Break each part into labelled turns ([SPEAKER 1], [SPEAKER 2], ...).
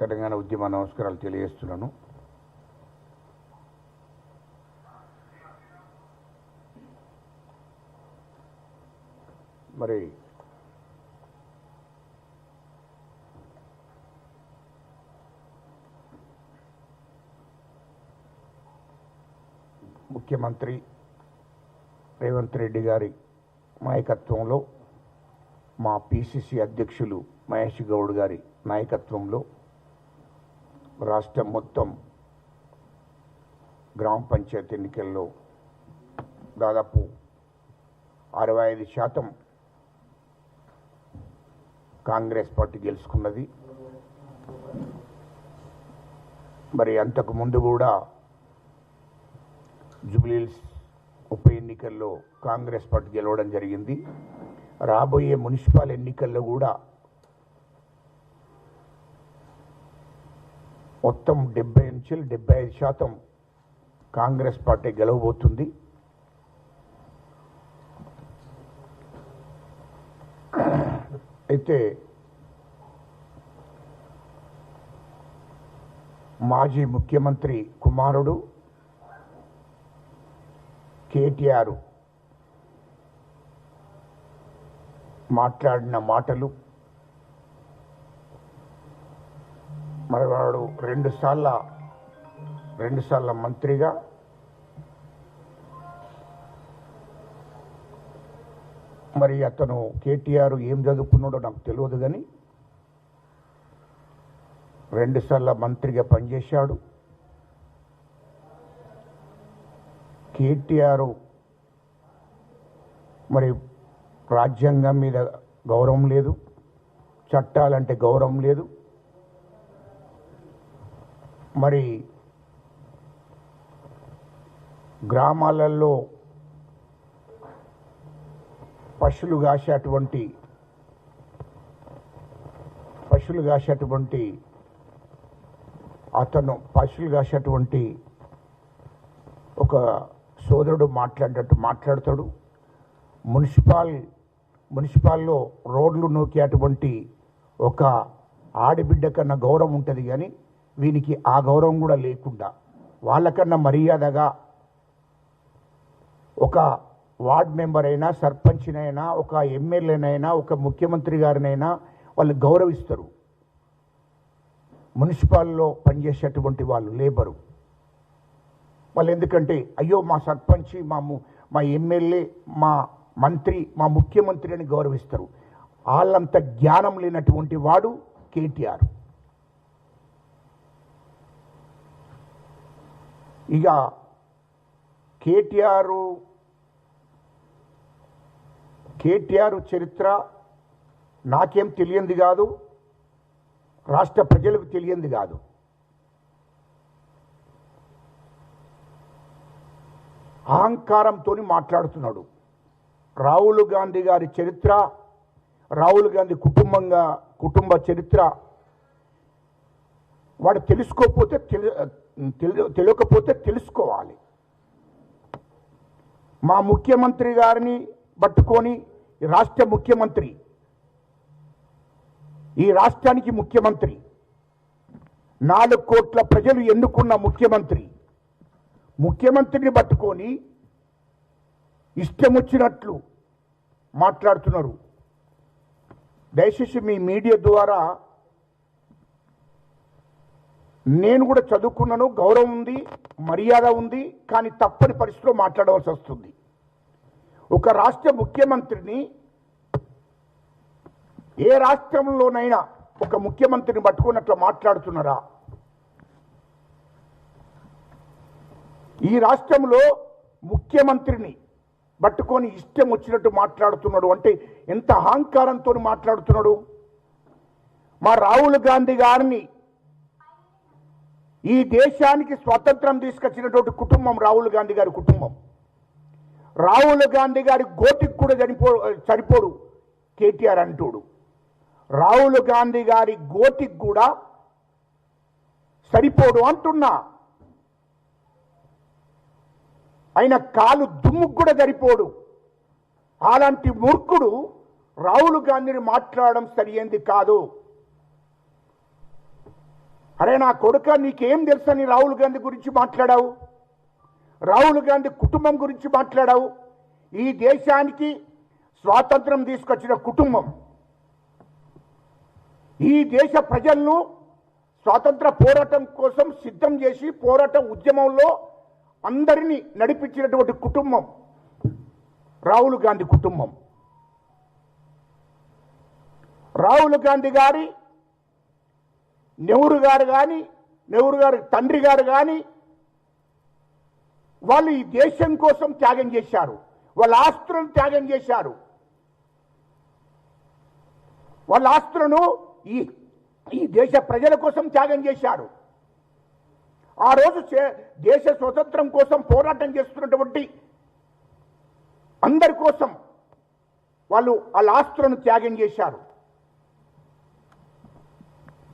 [SPEAKER 1] తెలంగాణ ఉద్యమ నమస్కారాలు తెలియజేస్తున్నాను. మరి ముఖ్యమంత్రి రేవంత్ రెడ్డి గారి నాయకత్వంలో మా పిసిసి అధ్యక్షులు మహేష్ గౌడ్ గారి నాయకత్వంలో రాష్ట్రం మొత్తం గ్రామ పంచాయతీ ఎన్నికల్లో దాదాపు అరవై ఐదు శాతం కాంగ్రెస్ పార్టీ గెలుచుకున్నది. మరి అంతకు ముందు కూడా జూబ్లీహిల్స్ ఉప ఎన్నికల్లో కాంగ్రెస్ పార్టీ గెలవడం జరిగింది. రాబోయే మున్సిపల్ ఎన్నికల్లో కూడా మొత్తం డెబ్బై నుంచి డెబ్బై ఐదు శాతం కాంగ్రెస్ పార్టీ గెలవబోతుంది. అయితే మాజీ ముఖ్యమంత్రి కుమారుడు కేటీఆర్ మాట్లాడిన మాటలు మరి రెండుసార్ల రెండుసార్ల మంత్రిగా. మరి అతను కేటీఆర్ ఏం చదువుకున్నాడో నాకు తెలియదు కానీ రెండుసార్ల మంత్రిగా పనిచేశాడు. కేటీఆర్ మరి రాజ్యాంగం మీద గౌరవం లేదు చట్టాలంటే గౌరవం లేదు. మరి గ్రామాలలో పశువులు కాసేటువంటి పశువులు కాసేటువంటి అతను పశువులు కాసేటువంటి ఒక సోదరుడు మాట్లాడినట్టు మాట్లాడతాడు. మున్సిపాల్ మున్సిపాల్లో రోడ్లు నూకేటువంటి ఒక ఆడబిడ్డ కన్నా గౌరవం ఉంటుంది కానీ వీనికి ఆ గౌరవం కూడా లేకుండా వాళ్ళకన్నా మర్యాదగా ఒక వార్డ్ మెంబర్ అయినా సర్పంచ్నైనా ఒక ఎమ్మెల్యేనైనా ఒక ముఖ్యమంత్రి గారినైనా వాళ్ళు గౌరవిస్తారు. మున్సిపాల్లో పనిచేసేటువంటి వాళ్ళు లేబరు. వాళ్ళు ఎందుకంటే అయ్యో మా సర్పంచ్ మా మా ఎమ్మెల్యే మా మంత్రి మా ముఖ్యమంత్రి అని గౌరవిస్తారు. వాళ్ళంత జ్ఞానం లేనటువంటి వాడు కేటీఆర్. ఇక కేటీఆర్ కేటీఆర్ చరిత్ర నాకేం తెలియంది కాదు రాష్ట్ర ప్రజలకు తెలియంది కాదు. అహంకారంతో మాట్లాడుతున్నాడు. రాహుల్ గాంధీ గారి చరిత్ర రాహుల్ గాంధీ కుటుంబంగా కుటుంబ చరిత్ర వాడు తెలుసుకోకపోతే తెలి తెలి- తెలియకపోతే తెలుసుకోవాలి. మా ముఖ్యమంత్రి గారిని పట్టుకొని రాష్ట్ర ముఖ్యమంత్రి ఈ రాష్ట్రానికి ముఖ్యమంత్రి నాలుగు కోట్ల ప్రజలు ఎన్నుకున్న ముఖ్యమంత్రి ముఖ్యమంత్రిని పట్టుకొని ఇష్టం వచ్చినట్లు మాట్లాడుతున్నారు. దయచేసి మీ మీడియా ద్వారా నేను కూడా చదువుకున్నాను గౌరవం ఉంది మర్యాద ఉంది కానీ తప్పని పరిస్థితిలో మాట్లాడవలసి వస్తుంది. ఒక రాష్ట్ర ముఖ్యమంత్రిని ఏ రాష్ట్రంలోనైనా ఒక ముఖ్యమంత్రిని పట్టుకున్నట్లు మాట్లాడుతున్నారా? ఈ రాష్ట్రంలో ముఖ్యమంత్రిని పట్టుకొని ఇష్టం వచ్చినట్టు మాట్లాడుతున్నాడు అంటే ఎంత అహంకారంతో మాట్లాడుతున్నాడు? మా రాహుల్ గాంధీ గారిని ఈ దేశానికి స్వాతంత్రం తీసుకొచ్చినటువంటి కుటుంబం రాహుల్ గాంధీ గారి కుటుంబం. రాహుల్ గాంధీ గారి గోటికి కూడా చనిపో సరిపోడు కేటీఆర్ అంటుడు. రాహుల్ గాంధీ గారి గోటికి కూడా సరిపోడు అంటున్నా. ఆయన కాలు దుమ్ముకు కూడా సరిపోడు. అలాంటి మూర్ఖుడు రాహుల్ గాంధీని మాట్లాడడం సరియైంది కాదు. అరే నా కొడుక నీకేం తెలుసని రాహుల్ గాంధీ గురించి మాట్లాడావు? రాహుల్ గాంధీ కుటుంబం గురించి మాట్లాడావు? ఈ దేశానికి స్వాతంత్రం తీసుకొచ్చిన కుటుంబం. ఈ దేశ ప్రజలను స్వాతంత్ర పోరాటం కోసం సిద్ధం చేసి పోరాటం ఉద్యమంలో అందరినీ నడిపించినటువంటి కుటుంబం రాహుల్ గాంధీ కుటుంబం. రాహుల్ గాంధీ గారి నెహ్రూ గారు కానీ నెహ్రూ గారి తండ్రి గారు కానీ వాళ్ళు ఈ దేశం కోసం త్యాగం చేశారు. వాళ్ళ ఆస్తులను త్యాగం చేశారు. వాళ్ళ ఆస్తులను ఈ ఈ దేశ ప్రజల కోసం త్యాగం చేశారు. ఆ రోజు దేశ స్వతంత్రం కోసం పోరాటం చేస్తున్నటువంటి అందరి కోసం వాళ్ళు వాళ్ళ ఆస్తులను త్యాగం చేశారు.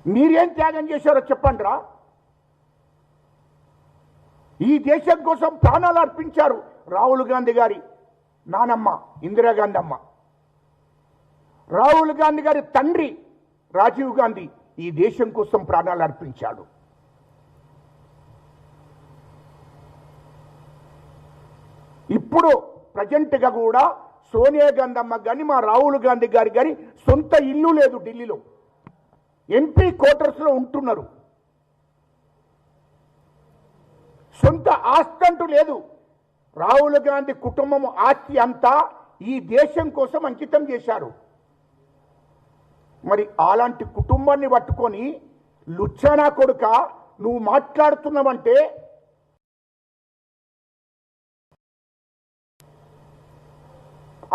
[SPEAKER 1] మీరేం త్యాగం చేశారో చెప్పండి రా ఈ దేశం కోసం ప్రాణాలు అర్పించారు రాహుల్ గాంధీ గారి నానమ్మ ఇందిరాగాంధీ అమ్మ. రాహుల్ గాంధీ గారి తండ్రి రాజీవ్ గాంధీ ఈ దేశం కోసం ప్రాణాలు అర్పించాడు. ఇప్పుడు ప్రజెంట్గా కూడా సోనియా గాంధీ అమ్మ కానీ మా రాహుల్ గాంధీ గారి కానీ సొంత ఇల్లు లేదు ఢిల్లీలో. ఎంపీ క్వార్టర్స్లో ఉంటున్నారు. సొంత ఆస్తి అంటూ లేదు. రాహుల్ గాంధీ కుటుంబం ఆస్తి అంతా ఈ దేశం కోసం అంకితం చేశారు. మరి అలాంటి కుటుంబాన్ని పట్టుకొని లుచ్చానా కొడుక నువ్వు మాట్లాడుతున్నావంటే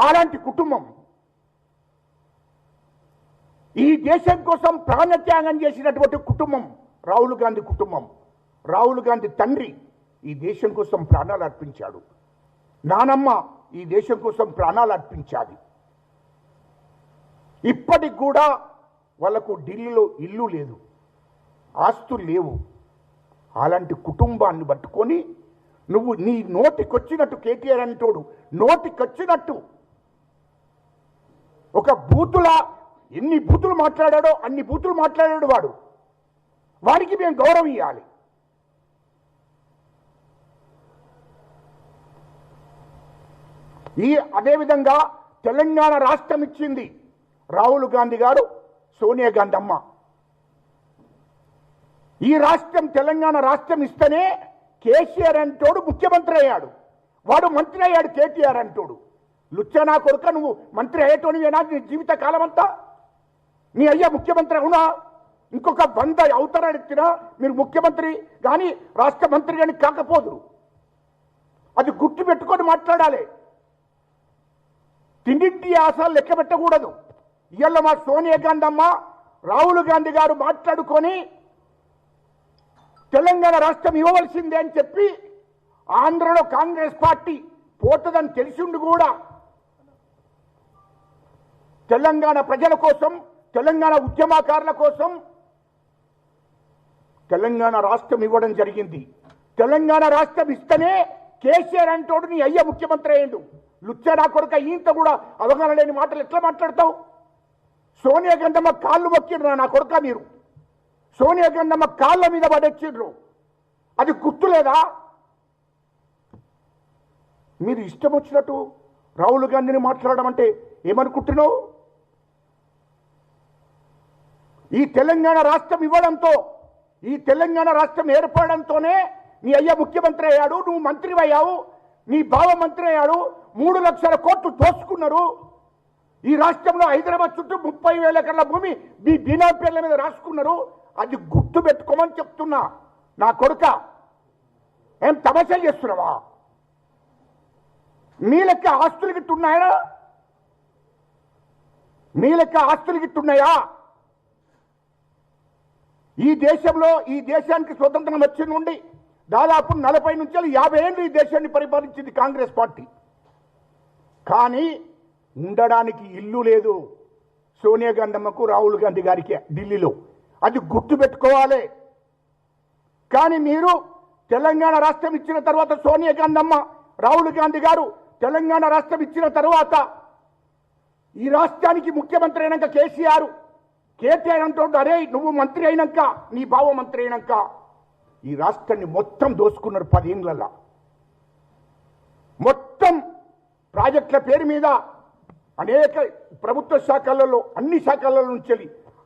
[SPEAKER 1] అలాంటి కుటుంబం ఈ దేశం కోసం ప్రాణత్యాగం చేసినటువంటి కుటుంబం రాహుల్ గాంధీ కుటుంబం. రాహుల్ గాంధీ తండ్రి ఈ దేశం కోసం ప్రాణాలు అర్పించాడు. నానమ్మ ఈ దేశం కోసం ప్రాణాలు అర్పించాలి. ఇప్పటికి కూడా వాళ్ళకు ఢిల్లీలో ఇల్లు లేదు ఆస్తులు లేవు. అలాంటి కుటుంబాన్ని పట్టుకొని నువ్వు నీ నోటికొచ్చినట్టు కేటీఆర్ అంటోడు నోటికొచ్చినట్టు ఒక బూతులా ఎన్ని బూతులు మాట్లాడాడో అన్ని బూతులు మాట్లాడాడు వాడు. వాడికి మేము గౌరవం ఇవ్వాలి ఈ అదేవిధంగా తెలంగాణ రాష్ట్రం ఇచ్చింది రాహుల్ గాంధీ గారు సోనియా గాంధీ అమ్మ. ఈ రాష్ట్రం తెలంగాణ రాష్ట్రం ఇస్తేనే కేసీఆర్ అంటోడు ముఖ్యమంత్రి అయ్యాడు. వాడు మంత్రి అయ్యాడు కేటీఆర్ అంటోడు. లుచ్చనా కొడుక నువ్వు మంత్రి అయ్యేటోనివేనా నీ జీవిత కాలం అంతా మీ అయ్యా ముఖ్యమంత్రి అవునా? ఇంకొక వంద అవతరాడెత్తినా మీరు ముఖ్యమంత్రి కానీ రాష్ట్ర మంత్రి కానీ కాకపోదురు అది గుర్తు పెట్టుకొని మాట్లాడాలి. తిండింటి ఆశలు లెక్క పెట్టకూడదు. ఇవాళ మా సోనియా గాంధీ అమ్మ రాహుల్ గాంధీ గారు మాట్లాడుకొని తెలంగాణ రాష్ట్రం ఇవ్వవలసిందే అని చెప్పి ఆంధ్రలో కాంగ్రెస్ పార్టీ పోతుందని తెలిసిండు కూడా. తెలంగాణ ప్రజల కోసం తెలంగాణ ఉద్యమకారుల కోసం తెలంగాణ రాష్ట్రం ఇవ్వడం జరిగింది. తెలంగాణ రాష్ట్రం ఇస్తేనే కేసీఆర్ అంటోడు నీ అయ్య ముఖ్యమంత్రి అయ్యిండు. లుచ్చడా కొడుక ఈంత కూడా అవగాహన లేని మాటలు ఎట్లా మాట్లాడతావు? సోనియా గంధమ్మ కాళ్ళు మొక్కిండ్రు నా కొడుక మీరు? సోనియా గంధమ్మ కాళ్ళ మీద పడొచ్చిండ్రు. అది గుర్తులేదా? మీరు ఇష్టం వచ్చినట్టు రాహుల్ గాంధీని మాట్లాడడం అంటే ఏమనుకుంటున్నావు? ఈ తెలంగాణ రాష్ట్రం ఇవ్వడంతో ఈ తెలంగాణ రాష్ట్రం ఏర్పడడంతోనే నీ అయ్య ముఖ్యమంత్రి అయ్యాడు నువ్వు మంత్రి అయ్యావు నీ బావ మంత్రి అయ్యాడు మూడు లక్షల కోట్లు దోసుకున్నారు ఈ రాష్ట్రంలో హైదరాబాద్ చుట్టూ ముప్పై వేల ఎకరాల భూమి మీ బీనా పేర్ల మీద రాసుకున్నారు. అది గుర్తు పెట్టుకోమని చెప్తున్నా. నా కొడుక ఏం తమాషాలు చేస్తున్నావా? మీ లెక్క ఆస్తులు గిట్టున్నాయా? మీ లెక్క ఆస్తులు గిట్టున్నాయా? ఈ దేశంలో ఈ దేశానికి స్వతంత్రం వచ్చి నుండి దాదాపు నలభై నుంచి యాభై ఏళ్ళు ఈ దేశాన్ని పరిపాలించింది కాంగ్రెస్ పార్టీ. కానీ ఉండడానికి ఇల్లు లేదు. సోనియా గాంధమ్మకు రాహుల్ గాంధీ గారికి ఢిల్లీలో. అది గుర్తు పెట్టుకోవాలి. కానీ మీరు తెలంగాణ రాష్ట్రం ఇచ్చిన తర్వాత సోనియా గాంధమ్మ రాహుల్ గాంధీ గారు తెలంగాణ రాష్ట్రం ఇచ్చిన తర్వాత ఈ రాష్ట్రానికి ముఖ్యమంత్రి అయినాక కేసీఆర్ కేటీఆర్ అంటుండు అరే నువ్వు మంత్రి అయినాక నీ బావ మంత్రి అయినాక ఈ రాష్ట్రాన్ని మొత్తం దోసుకున్నారు పదేళ్ళ మొత్తం ప్రాజెక్టుల పేరు మీద అనేక ప్రభుత్వ శాఖలలో అన్ని శాఖల నుంచి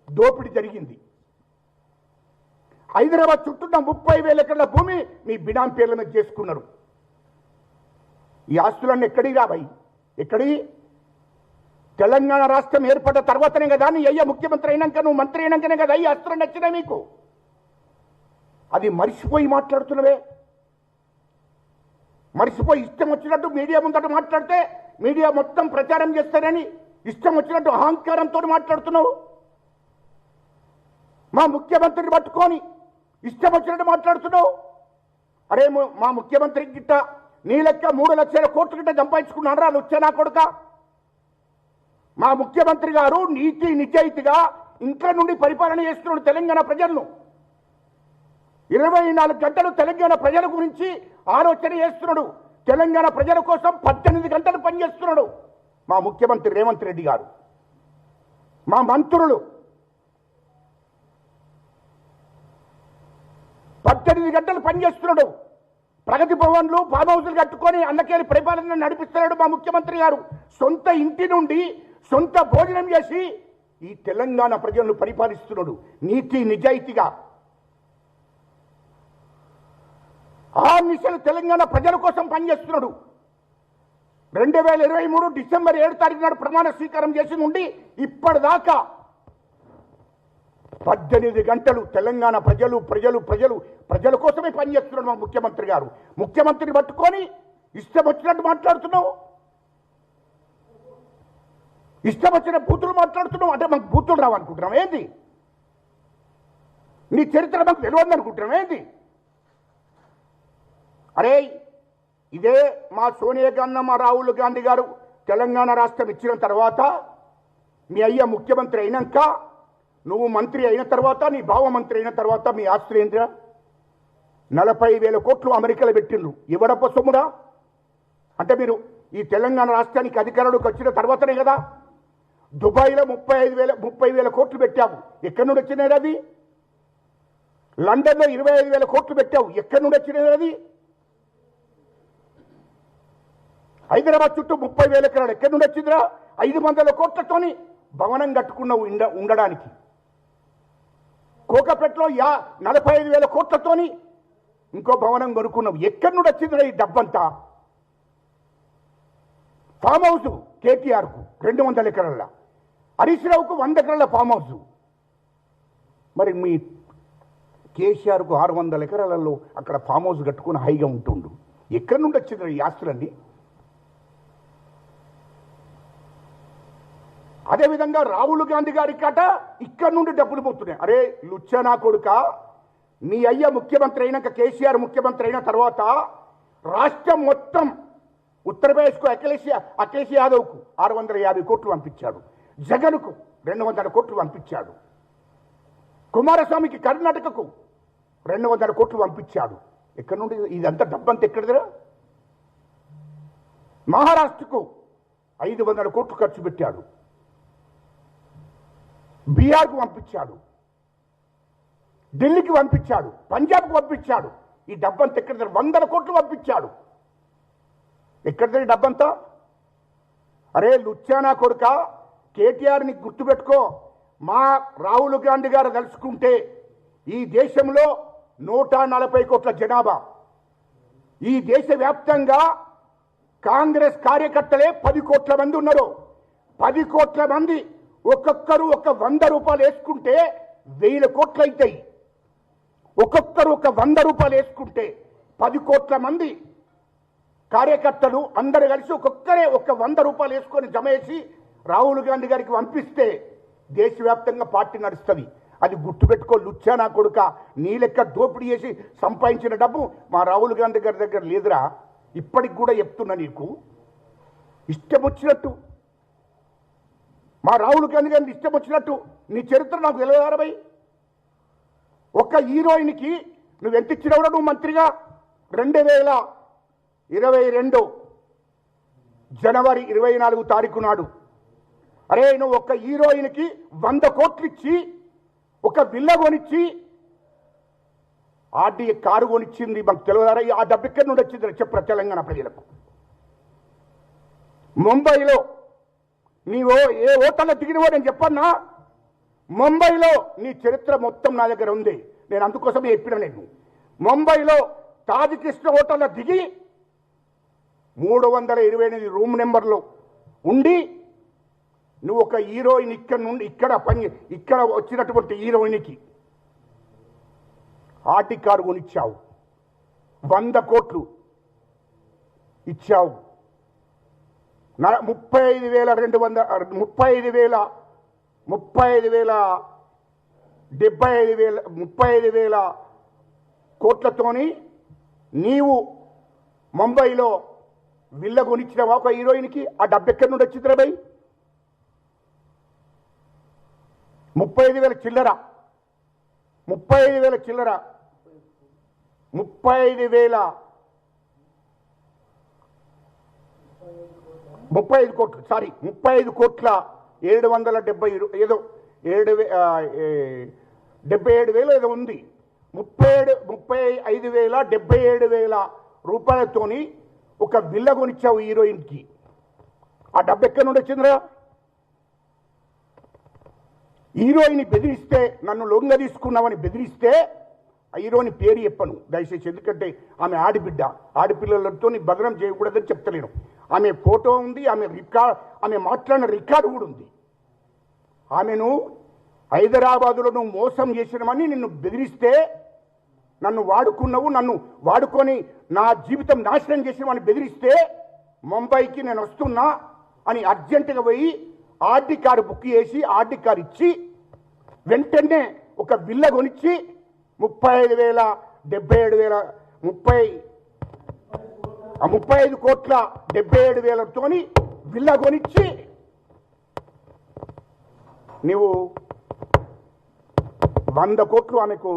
[SPEAKER 1] దోపిడీ జరిగింది. హైదరాబాద్ చుట్టూ ముప్పై వేల ఎకరాల భూమి మీ బిడాం పేర్ల మీద చేసుకున్నారు. ఈ ఆస్తులన్నీ ఎక్కడికి రాబాయి? ఎక్కడి తెలంగాణ రాష్ట్రం ఏర్పడ్డ తర్వాతనే కదా నీ అయ్యా ముఖ్యమంత్రి అయినాక నువ్వు మంత్రి అయినాకనే కదా ఈ అస్త్రం నచ్చిన మీకు అది మరిసిపోయి మాట్లాడుతున్నవే. మరిసిపోయి ఇష్టం వచ్చినట్టు మీడియా ముందట మాట్లాడితే మీడియా మొత్తం ప్రచారం చేస్తారని ఇష్టం వచ్చినట్టు అహంకారంతో మాట్లాడుతున్నావు. మా ముఖ్యమంత్రిని పట్టుకొని ఇష్టం వచ్చినట్టు మాట్లాడుతున్నావు. అరే మా ముఖ్యమంత్రి గిట్ట నీ లెక్క మూడు లక్షల కోట్ల గిట్ట సంపాదించుకున్నారా వచ్చే నా కొడుకా. మా ముఖ్యమంత్రి గారు నీతి నిజాయితీగా ఇంట్లో నుండి పరిపాలన చేస్తున్నాడు తెలంగాణ ప్రజలను ఇరవై నాలుగు గంటలు తెలంగాణ ప్రజల గురించి ఆలోచన చేస్తున్నాడు. తెలంగాణ ప్రజల కోసం పద్దెనిమిది గంటలు పనిచేస్తున్నాడు మా ముఖ్యమంత్రి రేవంత్ రెడ్డి గారు. మా మంత్రులు పద్దెనిమిది గంటలు పనిచేస్తున్నాడు. ప్రగతి భవన్లు ఫామ్ హౌస్లు కట్టుకొని అన్నకేలి పరిపాలన నడిపిస్తున్నాడు మా ముఖ్యమంత్రి గారు. సొంత ఇంటి నుండి సొంత భోజనం చేసి ఈ తెలంగాణ ప్రజలను పరిపాలిస్తున్నాడు. నీతి నిజాయితీగా. ఆ మిషన్ తెలంగాణ ప్రజల కోసం పనిచేస్తున్నాడు. రెండు వేల ఇరవై మూడు డిసెంబర్ ఏడు తారీఖు నాడు ప్రమాణ స్వీకారం చేసి నుండి ఇప్పటిదాకా పద్దెనిమిది గంటలు తెలంగాణ ప్రజలు ప్రజలు ప్రజలు ప్రజల కోసమే పనిచేస్తున్నాడు మా ముఖ్యమంత్రి గారు. ముఖ్యమంత్రిని పట్టుకొని ఇష్టం వచ్చినట్టు మాట్లాడుతున్నావు. ఇష్టం వచ్చిన బూతులు మాట్లాడుతున్నాం అంటే మాకు బూతులు రావనుకుంటున్నాం ఏంది? నీ చరిత్ర మాకు తెలియదు అనుకుంటున్నాం ఏంది? అరే ఇదే మా సోనియా గాంధీ మా రాహుల్ గాంధీ గారు తెలంగాణ రాష్ట్రం ఇచ్చిన తర్వాత మీ అయ్య ముఖ్యమంత్రి అయినాక నువ్వు మంత్రి అయిన తర్వాత నీ భావ మంత్రి అయిన తర్వాత మీ ఆస్తులు ఏంటిరా నలభై వేల కోట్లు అమెరికాలో పెట్టిండ్రు. ఇవ్వడప్ప సొమ్ముడా అంటే మీరు ఈ తెలంగాణ రాష్ట్రానికి అధికారంలోకి వచ్చిన తర్వాతనే కదా దుబాయ్లో ముప్పై ఐదు వేల ముప్పై వేల కోట్లు పెట్టావు. ఎక్కడి నుండి వచ్చినాయి అది లండన్లో ఇరవై ఐదు వేల కోట్లు పెట్టావు. ఎక్కడి నుండి వచ్చినాయి అది హైదరాబాద్ చుట్టూ ముప్పై వేల ఎకరాలు ఎక్కడి నుండి వచ్చిందిరా? ఐదు వందల కోట్లతోని భవనం కట్టుకున్నావు ఇండ ఉండడానికి. కోకపేటలో యా నలభై ఐదు వేల కోట్లతోని ఇంకో భవనం కొనుక్కున్నావు. ఎక్కడి నుండి వచ్చిందిరా ఈ డబ్బంతా? ఫామ్ హౌస్ కేటీఆర్కు రెండు వందల ఎకరాల. హరీష్ రావుకు వంద ఎకరాల ఫామ్ హౌస్ మరి మీ కేసీఆర్కు ఆరు వందల ఎకరాలలో అక్కడ ఫామ్ హౌస్ కట్టుకుని హైగా ఉంటుండు. ఎక్కడి నుండి వచ్చింది ఈ ఆస్తులన్నీ? అదేవిధంగా రాహుల్ గాంధీ గారి కట ఇక్కడి నుండి డబ్బులు పోతున్నాయి. అరే లుచ్చనా కొడుక మీ అయ్య ముఖ్యమంత్రి అయినాక కేసీఆర్ ముఖ్యమంత్రి అయిన తర్వాత రాష్ట్రం మొత్తం ఉత్తరప్రదేశ్కు అఖిలేష్ అఖిలేష్ యాదవ్కు ఆరు వందల యాభై కోట్లు పంపించాడు. జగన్కు రెండు వందల కోట్లు పంపించాడు. కుమారస్వామికి కర్ణాటకకు రెండు వందల కోట్లు పంపించాడు. ఎక్కడి నుండి? ఇదంతా డబ్బంతా ఎక్కడిదిరా? మహారాష్ట్రకు ఐదు వందల కోట్లు ఖర్చు పెట్టాడు. బీహార్కు పంపించాడు. ఢిల్లీకి పంపించాడు. పంజాబ్కు పంపించాడు. ఈ డబ్బంతా ఎక్కడ వందల కోట్లు పంపించాడు. ఎక్కడ డబ్బంతా? అరే లుచ్చానా కొడుకా? కేటీఆర్ని గుర్తుపెట్టుకో. మా రాహుల్ గాంధీ గారు తలుచుకుంటే ఈ దేశంలో నూట నలభై కోట్ల జనాభా. ఈ దేశవ్యాప్తంగా కాంగ్రెస్ కార్యకర్తలే పది కోట్ల మంది ఉన్నారు. పది కోట్ల మంది ఒక్కొక్కరు ఒక వంద రూపాయలు వేసుకుంటే వేల కోట్లు అవుతాయి. ఒక్కొక్కరు ఒక వంద రూపాయలు వేసుకుంటే పది కోట్ల మంది కార్యకర్తలు అందరు కలిసి ఒక్కొక్కరే ఒక వంద రూపాయలు వేసుకొని జమ చేసి రాహుల్ గాంధీ గారికి పంపిస్తే దేశవ్యాప్తంగా పార్టీ నడుస్తుంది. అది గుర్తుపెట్టుకో లుచ్చా నా కొడుక. నీ లెక్క దోపిడీ చేసి సంపాదించిన డబ్బు మా రాహుల్ గాంధీ గారి దగ్గర లేదురా. ఇప్పటికి కూడా చెప్తున్నా నీకు. ఇష్టం వచ్చినట్టు. మా రాహుల్ గాంధీ గారిని ఇష్టం వచ్చినట్టు. నీ చరిత్ర నాకు తెలియదారబై ఒక్క హీరోయిన్కి నువ్వు ఎంత ఇచ్చినావు నువ్వు మంత్రిగా. రెండు వేల ఇరవై రెండు జనవరి ఇరవై నాలుగు తారీఖు నాడు అరే నువ్వు ఒక హీరోయిన్కి వంద కోట్లు ఇచ్చి ఒక విల్ల కొనిచ్చి ఆర్డీ కారు కొనిచ్చింది మాకు తెలియదారా ఆ డబ్బు ఎక్కడి నుండి వచ్చింది చెప్పిన తెలంగాణ ప్రజలకు. ముంబైలో నీవో ఏ హోటల్లో దిగినవో నేను చెప్పన్నా? ముంబైలో నీ చరిత్ర మొత్తం నా దగ్గర ఉంది. నేను అందుకోసమే చెప్పిన నేను. ముంబైలో తాజ్ కృష్ణ హోటల్లో దిగి మూడు వందల ఇరవై ఎనిమిది రూమ్ నెంబర్లో ఉండి నువ్వు ఒక హీరోయిన్ ఇక్కడ నుండి ఇక్కడ పని ఇక్కడ వచ్చినటువంటి హీరోయిన్కి ఆర్టి కారు కొనిచ్చావు. వంద కోట్లు ఇచ్చావు. న- ముప్పై ఐదు వేల రెండు వంద ముప్పై ఐదు వేల ముప్పై ఐదు వేల డెబ్బై ఐదు వేల ముప్పై ఐదు వేల కోట్లతోని నీవు ముంబైలో విల్ల కొనిచ్చినవా ఒక హీరోయిన్కి? ఆ డబ్బు ఎక్కడి నుండి వచ్చిందిరా ముప్పై ఐదు వేల చిల్లర. ముప్పై ఐదు వేల చిల్లర. ముప్పై ఐదు వేల. ముప్పై ఐదు కోట్లు సారీ ముప్పై ఐదు కోట్ల ఏడు వందల డెబ్బై ఏదో ఏడు వే- డెబ్బై ఏడు వేలు ఏదో ఉంది. ముప్పై ఏడు ముప్పై ఐదు వేల డెబ్బై ఏడు వేల రూపాయలతోని ఒక విల్ల కొనిచ్చావు హీరోయిన్కి. ఆ డబ్బు ఎక్కడి నుండి వచ్చిందిరా? హీరోయిన్ బెదిరిస్తే నన్ను లొంగ తీసుకున్నావని బెదిరిస్తే ఆ హీరోని పేరు చెప్పను. దయచేసి ఎందుకంటే ఆమె ఆడిబిడ్డ. ఆడపిల్లలతో భద్రం చేయకూడదని చెప్తలేను. ఆమె ఫోటో ఉంది ఆమె రికార్డ్ ఆమె మాట్లాడిన రికార్డు కూడా ఉంది. ఆమెను హైదరాబాదులో నువ్వు మోసం చేసినమని నిన్ను బెదిరిస్తే నన్ను వాడుకున్నావు నన్ను వాడుకొని నా జీవితం నాశనం చేసినవని బెదిరిస్తే ముంబైకి నేను వస్తున్నా అని అర్జెంటుగా పోయి ఆర్డీ కార్డు బుక్ చేసి ఆర్డీ కార్డు ఇచ్చి వెంటనే ఒక బిల్ల కొనిచ్చి ముప్పై ఐదు వేల డెబ్బై ఏడు వేల ముప్పై ముప్పై ఐదు కోట్ల డెబ్బై ఏడు వేలతోని బిల్ల కొనిచ్చి నీవు వంద కోట్లు ఆమెకు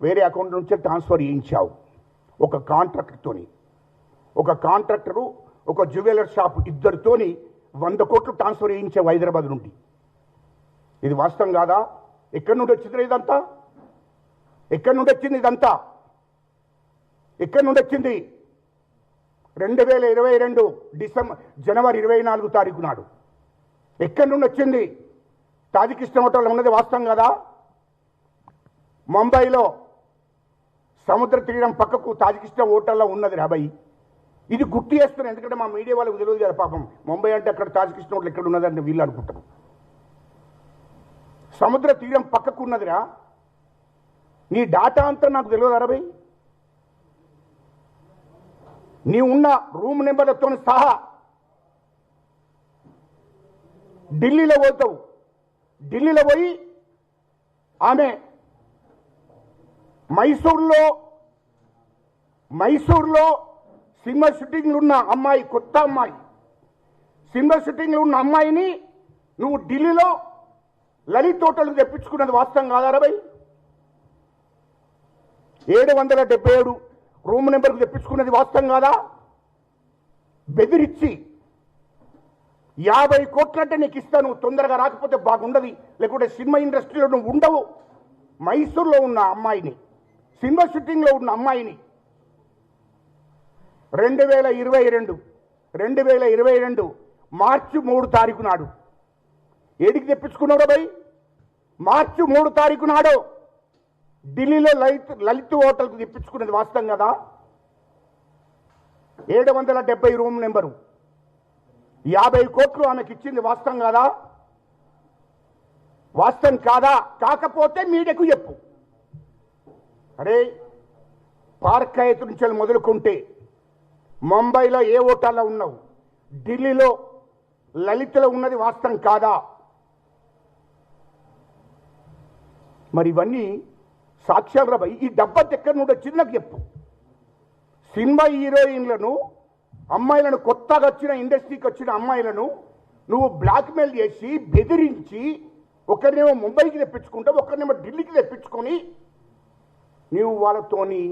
[SPEAKER 1] వేరే అకౌంట్ నుంచి ట్రాన్స్ఫర్ చేయించావు. ఒక కాంట్రాక్టర్తోని. ఒక కాంట్రాక్టరు ఒక జ్యువెలర్ షాప్ ఇద్దరితోని వంద కోట్లు ట్రాన్స్ఫర్ చేయించావు హైదరాబాద్ నుండి. ఇది వాస్తవం కాదా? ఎక్కడి నుండి వచ్చింది ఇదంతా? ఎక్కడి నుండి వచ్చింది ఇదంతా? ఎక్కడి నుండి వచ్చింది? రెండు వేల ఇరవై రెండు డిసెంబర్ జనవరి ఇరవై నాలుగు తారీఖు నాడు. ఎక్కడి నుండి వచ్చింది? తాజికిష్టం హోటల్ ఉన్నది వాస్తవం కదా? ముంబైలో సముద్ర తీరం పక్కకు తాజికిష్టం హోటల్లో ఉన్నది రాబాయి ఇది గుర్తు చేస్తున్నారు. ఎందుకంటే మా మీడియా వాళ్ళకి తెలియదు కదా పాపం. ముంబై అంటే అక్కడ తాజకృష్ణ వాళ్ళు ఎక్కడ ఉన్నదంటే వీళ్ళు అనుకుంటారు. సముద్ర తీరం పక్కకు ఉన్నదిరా. నీ డాటా అంతా నాకు తెలియదు అరవై నీ ఉన్న రూమ్ నెంబర్లతో సహా ఢిల్లీలో పోతావు. ఢిల్లీలో పోయి ఆమె మైసూర్లో మైసూర్లో సినిమా షూటింగ్లు ఉన్న అమ్మాయి కొత్త అమ్మాయి. సినిమా షూటింగ్లు ఉన్న అమ్మాయిని నువ్వు ఢిల్లీలో లలిత్ హోటల్కి తెప్పించుకున్నది వాస్తవం కాదా అరవై ఏడు వందల డెబ్బై ఏడు రూమ్ నెంబర్కి తెప్పించుకున్నది వాస్తవం కాదా? బెదిరించి యాభై కోట్లంటే నీకు ఇస్తాను తొందరగా రాకపోతే బాగుండదు. లేకుంటే సినిమా ఇండస్ట్రీలో నువ్వు ఉండవు. మైసూర్లో ఉన్న అమ్మాయిని సినిమా షూటింగ్లో ఉన్న అమ్మాయిని రెండు వేల ఇరవై రెండు రెండు వేల ఇరవై రెండు మార్చి మూడు తారీఖు నాడు. ఏడికి తెప్పించుకున్నాడు భయ్ మార్చి మూడు తారీఖు నాడు ఢిల్లీలో లలిత్ లలిత్ హోటల్కి తెప్పించుకున్నది వాస్తవం కదా? ఏడు వందల డెబ్బై రూమ్ నెంబరు. యాభై కోట్లు ఆమెకి ఇచ్చింది వాస్తవం కాదా? వాస్తవం కాదా? కాకపోతే మీడియాకు చెప్పు. అరే పార్క్ హయత్ నుంచి మొదలుకుంటే ముంబైలో ఏ ఓటాల్లో ఉన్నావు? ఢిల్లీలో లలితలో ఉన్నది వాస్తవం కాదా? మరి ఇవన్నీ సాక్ష్యాలు రాబాయి. ఈ డబ్బా దగ్గర నుండి వచ్చింది నాకు చెప్పు. సినిమా హీరోయిన్లను అమ్మాయిలను కొత్తగా వచ్చిన ఇండస్ట్రీకి వచ్చిన అమ్మాయిలను నువ్వు బ్లాక్మెయిల్ చేసి బెదిరించి ఒకరినేమో ముంబైకి తెప్పించుకుంటావు ఒకరినేమో ఢిల్లీకి తెప్పించుకొని నీవు వాళ్ళతోని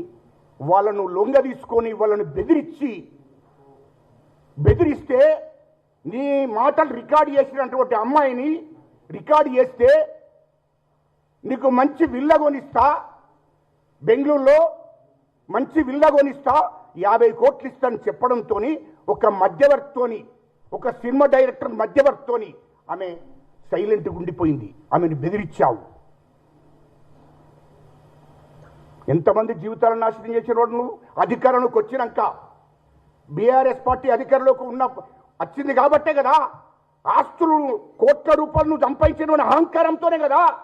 [SPEAKER 1] వాళ్ళను లొంగ తీసుకొని వాళ్ళను బెదిరించి బెదిరిస్తే నీ మాటలు రికార్డ్ చేసినటువంటి అమ్మాయిని రికార్డ్ చేస్తే నీకు మంచి విల్ల కొనిస్తా బెంగళూరులో మంచి విల్ల కొనిస్తా యాభై కోట్లు ఇస్తాను చెప్పడంతో ఒక మధ్యవర్తితోని ఒక సినిమా డైరెక్టర్ మధ్యవర్తితోని ఆమె సైలెంట్గా ఉండిపోయింది. ఆమెను బెదిరించావు. ఎంతమంది జీవితాలను నాశనం చేసిన వాడు నువ్వు? అధికారంలోకి వచ్చినాక. బీఆర్ఎస్ పార్టీ అధికారంలోకి ఉన్న వచ్చింది కాబట్టే కదా. ఆస్తులు కోట్ల రూపాయలు నువ్వు సంపాదించిన అహంకారంతోనే కదా.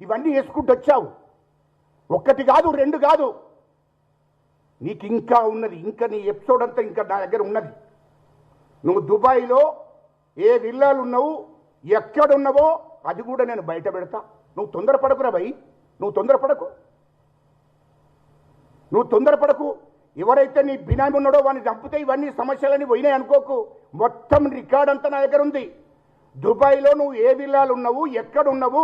[SPEAKER 1] ఇవన్నీ వేసుకుంటూ వచ్చావు. ఒక్కటి కాదు రెండు కాదు. నీకు ఇంకా ఉన్నది ఇంకా నీ ఎపిసోడ్ అంతా ఇంకా నా దగ్గర ఉన్నది. నువ్వు దుబాయ్లో ఏ విల్లాలు ఉన్నావు ఎక్కడున్నావో అది కూడా నేను బయట పెడతా. నువ్వు తొందరపడకురా భయ్ నువ్వు తొందరపడకు. నువ్వు తొందరపడకు. ఎవరైతే నీ బినామీ ఉన్నాడో వాడిని చంపితే ఇవన్నీ సమస్యలని పోయినాయి అనుకోకు. మొత్తం రికార్డ్ అంతా నా దగ్గర ఉంది. దుబాయ్లో నువ్వు ఏ విల్లాలు ఉన్నావు ఎక్కడ ఉన్నావు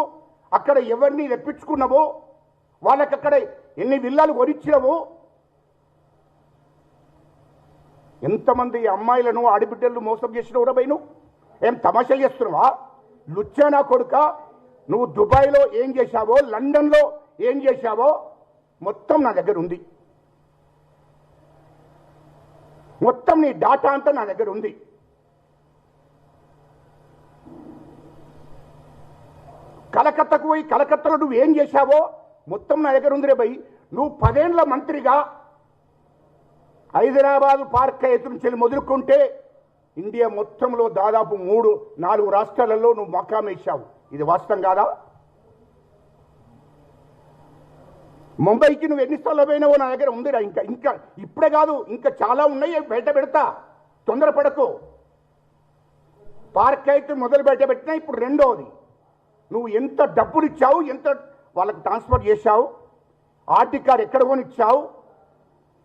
[SPEAKER 1] అక్కడ ఎవరిని రెప్పించుకున్నావు వాళ్ళకి అక్కడ ఎన్ని విల్లాలు కొనిచ్చినావు. ఎంతమంది అమ్మాయిలను ఆడబిడ్డలు మోసం చేసినావు రా నువ్వు? ఏం తమాషా చేస్తున్నావా? లుచ్చానా కొడుక? నువ్వు దుబాయ్లో ఏం చేశావో లండన్లో ఏం చేశావో మొత్తం నా దగ్గర ఉంది. మొత్తం నీ డాటా అంతా నా దగ్గర ఉంది. కలకత్తకు పోయి కలకత్తలో నువ్వు ఏం చేశావో మొత్తం నా దగ్గర ఉంది రే భయ్. నువ్వు పదేండ్ల మంత్రిగా హైదరాబాద్ పార్క్ ఎత్తు నుంచి మొదలుకుంటే ఇండియా మొత్తంలో దాదాపు మూడు నాలుగు రాష్ట్రాలలో నువ్వు మకాం వేశావు. ఇది వాస్తవం కాదా? ముంబైకి నువ్వు ఎన్నిసార్లు పోయినావో నా దగ్గర ఉందిరా. ఇంకా ఇంకా ఇప్పుడే కాదు ఇంకా చాలా ఉన్నాయి బయట పెడతా. తొందరపడకు పార్క్ అయితే మొదలు బయట పెట్టినా ఇప్పుడు రెండోది. నువ్వు ఎంత డబ్బులు ఇచ్చావు ఎంత వాళ్ళకి ట్రాన్స్ఫర్ చేశావు ఆర్టీ కార్డు ఎక్కడ కొనిచ్చావు